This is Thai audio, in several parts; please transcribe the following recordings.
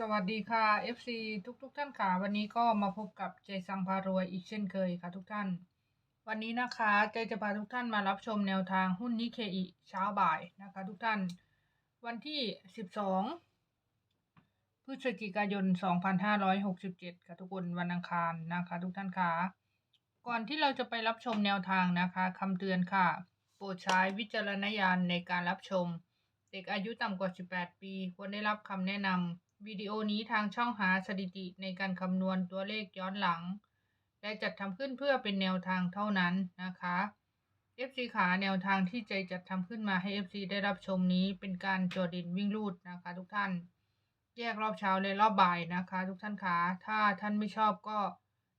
สวัสดีค่ะ FC ทุกทุกๆท่านค่ะ วันนี้ก็มาพบกับเจสังพารวยอีกเช่นเคยค่ะทุกท่าน วันนี้นะคะเจจะพาทุกท่านมารับชมแนวทางหุ้นนิเคอิเช้าบ่ายนะคะ ทุกท่าน วันที่ 12 พฤศจิกายน 2567 ค่ะทุกคนวันอังคารนะคะ ทุกท่านค่ะ ก่อนที่เราจะไปรับชมแนวทางนะคะคำเตือนค่ะ โปรดใช้วิจารณญาณในการรับชม เด็กอายุต่ำกว่า 18 ปีควรได้รับคำแนะนำ วิดีโอนี้ทางช่องหาสถิติในการคำนวณตัวเลขย้อนหลัง และจัดทำขึ้นเพื่อเป็นแนวทางเท่านั้นนะคะ FC ขาแนวทางที่ใจจัดทำขึ้นมาให้ FC ได้รับชมนี้เป็นการจอดินวิ่งลูดนะคะ ทุกท่าน แยกรอบเช้าและรอบบ่ายนะคะ ทุกท่านคะถ้าท่านไม่ชอบก็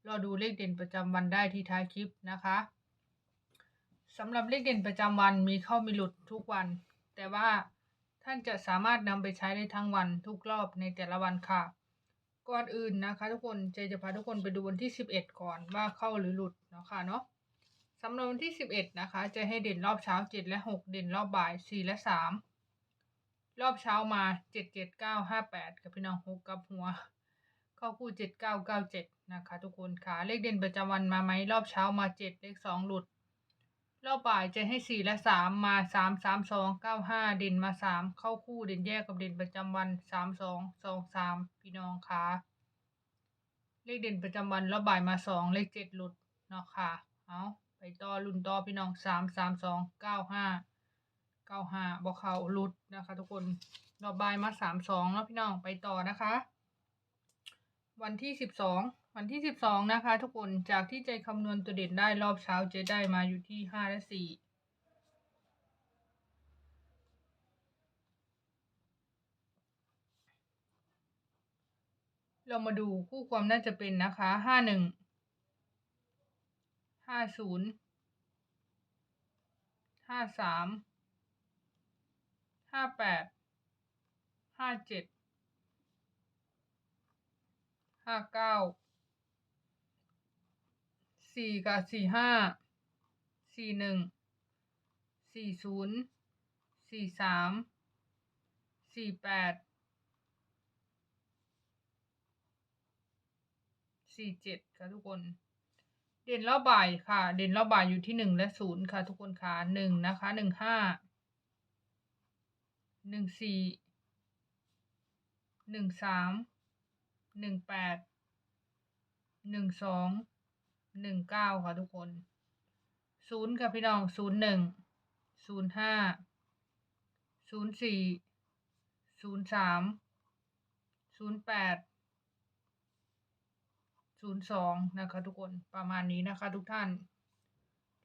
รอดูเลขเด่นประจำวันได้ที่ท้ายคลิปนะคะสำหรับเลขเด่นประจำวันมีเข้ามีหลุดทุกวัน แต่ว่า ท่านจะสามารถนำไปใช้ได้ทั้งวันทุกรอบในแต่ละวันค่ะ ก่อนอื่นนะคะทุกคนเจจะพาทุกคนไปดูวันที่ 11 ก่อนว่าเข้าหรือหลุดเนาะค่ะเนาะสำหรับวันที่ 11 นะคะ จะให้เด่นรอบเช้า 7 และ 6 เด่นรอบบ่าย 4 และ 3 รอบเช้ามา 7 7 9 5 8 กับพี่น้อง6กับหัว เข้าคู่ 7 9 9 7 นะคะทุกคนค่ะ เลขเด่นประจำวันมาไหมรอบเช้ามา 7 เลข 2 หลุด รอบบ่ายจะให้สี่และสามมาสามสามสองเก้าห้าเด่นมาสามเข้าคู่เด่นแยกกับเด่นประจำวันสามสองสองสามพี่น้องคะเลขเด่นประจำวันรอบบ่ายมาสองเลขเจ็ดหลุดเนาะค่ะเอาไปต่อรุ่นต่อพี่น้องสามสามสองเก้าห้าเก้าห้าบอกเขาหลุดนะคะ ทุกคนรอบบ่ายมาสามสองเนาะพี่น้องไปต่อนะคะ วันที่สิบสอง วันที่สิบสองนะคะ ทุกคนจากที่ใจคำนวณตัวเด่นได้รอบเช้าเจได้มาอยู่ที่ห้าและสี่เรามาดูคู่ความน่าจะเป็นนะคะห้าหนึ่งห้าศูนย์ห้าสามห้าแปดห้าเจ็ดห้าเก้า สี่กับสี่ห้าสี่หนึ่งสี่ศูนย์สี่สามสี่แปดสี่เจ็ดค่ะทุกคน เด่นรอบบ่ายค่ะ เด่นรอบบ่ายอยู่ที่หนึ่งและศูนย์ค่ะ ทุกคนค่ะหนึ่งนะคะหนึ่งห้าหนึ่งสี่หนึ่งสามหนึ่งแปดหนึ่งสอง หนึ่งเก้าค่ะทุกคนศูนย์ค่ะพี่น้องศูนย์หนึ่งศูนย์ห้าศูนย์สี่ศูนย์สามศูนย์แปดศูนย์สองนะคะทุกคนประมาณนี้นะคะทุกท่าน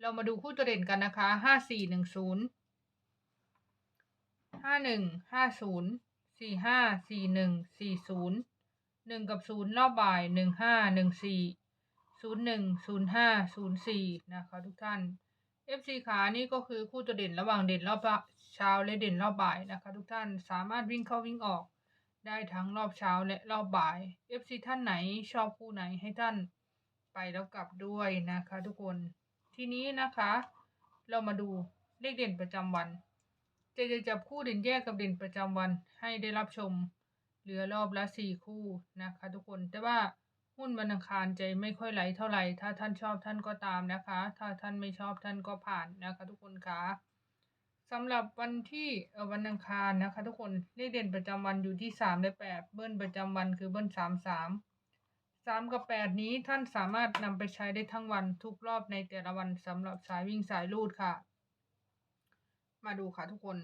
เรามาดูคู่ตัวเด่นกันนะคะห้าสี่หนึ่งศูนย์ห้าหนึ่งห้าศูนย์สี่ห้าสี่หนึ่งสี่ศูนย์หนึ่งกับศูนย์รอบบ่ายหนึ่งห้าหนึ่งสี่ ศูนย์หนึ่งศูนย์ห้าศูนย์สี่นะคะทุกท่าน FC ขานี่ก็คือคู่ตัวเด่นระหว่างเด่นรอบเช้าและเด่นรอบบ่ายนะคะทุกท่านสามารถวิ่งเข้าวิ่งออก ได้ทั้งรอบเช้าและรอบบ่าย FC ท่านไหนชอบคู่ไหนให้ท่านไปแล้วกลับด้วยนะคะ ทุกคนทีนี้นะคะ เรามาดูเลขเด่นประจำวัน จะจะจับคู่เด่นแยกกับเด่นประจำวันให้ได้รับชม เหลือรอบละสี่คู่นะคะ ทุกคนแต่ว่า หุ้นวันอังคารใจไม่ค่อยไหลเท่าไหร่ ถ้าท่านชอบท่านก็ตามนะคะ ถ้าท่านไม่ชอบท่านก็ผ่านนะคะทุกคนคะสำหรับวันที่เออวันอังคารนะคะ ทุกคนเลขเด่นประจำวันอยู่ที่สามและแปดเบิ้ลประจำวันคือเบิ้ลสามสามสามกับแปดนี้ท่านสามารถนำไปใช้ได้ทั้งวันทุกรอบในแต่ละวันสำหรับสายวิ่งสายลูดค่ะ มาดูค่ะทุกคน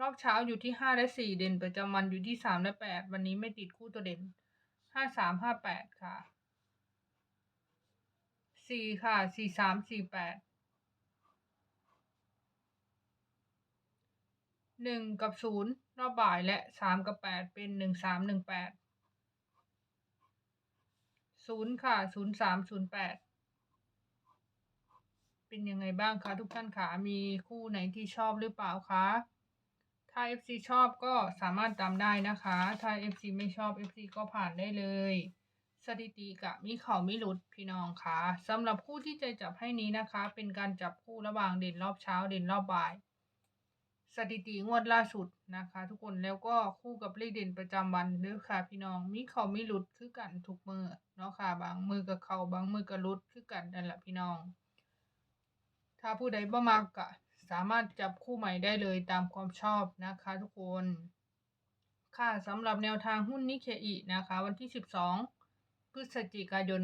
รอบเช้าอยู่ที่ห้าและสี่เด่นประจำวันอยู่ที่สามและแปดวันนี้ไม่ติดคู่ตัวเด่น ห้าสามห้าแปดค่ะสี่ค่ะสี่สามสี่แปดหนึ่งกับศูนย์รอบบ่ายและสามกับแปดเป็นหนึ่งสามหนึ่งแปดศูนย์ค่ะศูนย์สามศูนย์แปดเป็นยังไงบ้างคะทุกท่านคะมีคู่ไหนที่ชอบหรือเปล่าคะ ถ้า FC ชอบก็สามารถตามได้นะคะ ถ้า FC ไม่ชอบ FC ก็ผ่านได้เลย สถิติกะมีเข่ามีหลุดพี่น้องคะสำหรับคู่ที่จะจับให้นี้นะคะ เป็นการจับคู่ระหว่างเด่นรอบเช้าเด่นรอบบ่าย สถิติงวดล่าสุดนะคะ ทุกคนแล้วก็คู่กับเลขเด่นประจำวันเด้อค่ะพี่น้องมีเขามีหลุดคือกันทุกมือเนาะค่ะบางมือกับเขาบางมือกับหลุดคือกันนั่นแหละพี่น้อง ถ้าผู้ใดบ่มักก็ สามารถจับคู่ใหม่ได้เลยตามความชอบนะคะทุกคน ค่ะสำหรับแนวทางหุ้นนิเคอินะคะ วันที่ 12 พฤศจิกายน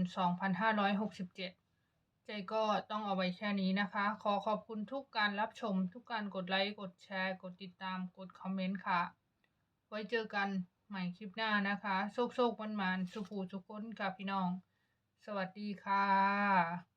2567 ใจก็ต้องเอาไว้แค่นี้นะคะ ขอขอบคุณทุกการรับชม ทุกการกดไลค์ กดแชร์ กดติดตาม กดคอมเมนต์ค่ะ ไว้เจอกันใหม่คลิปหน้านะคะ โชคโชคมันมันสุขูสุขคนค่ะพี่น้อง สวัสดีค่ะ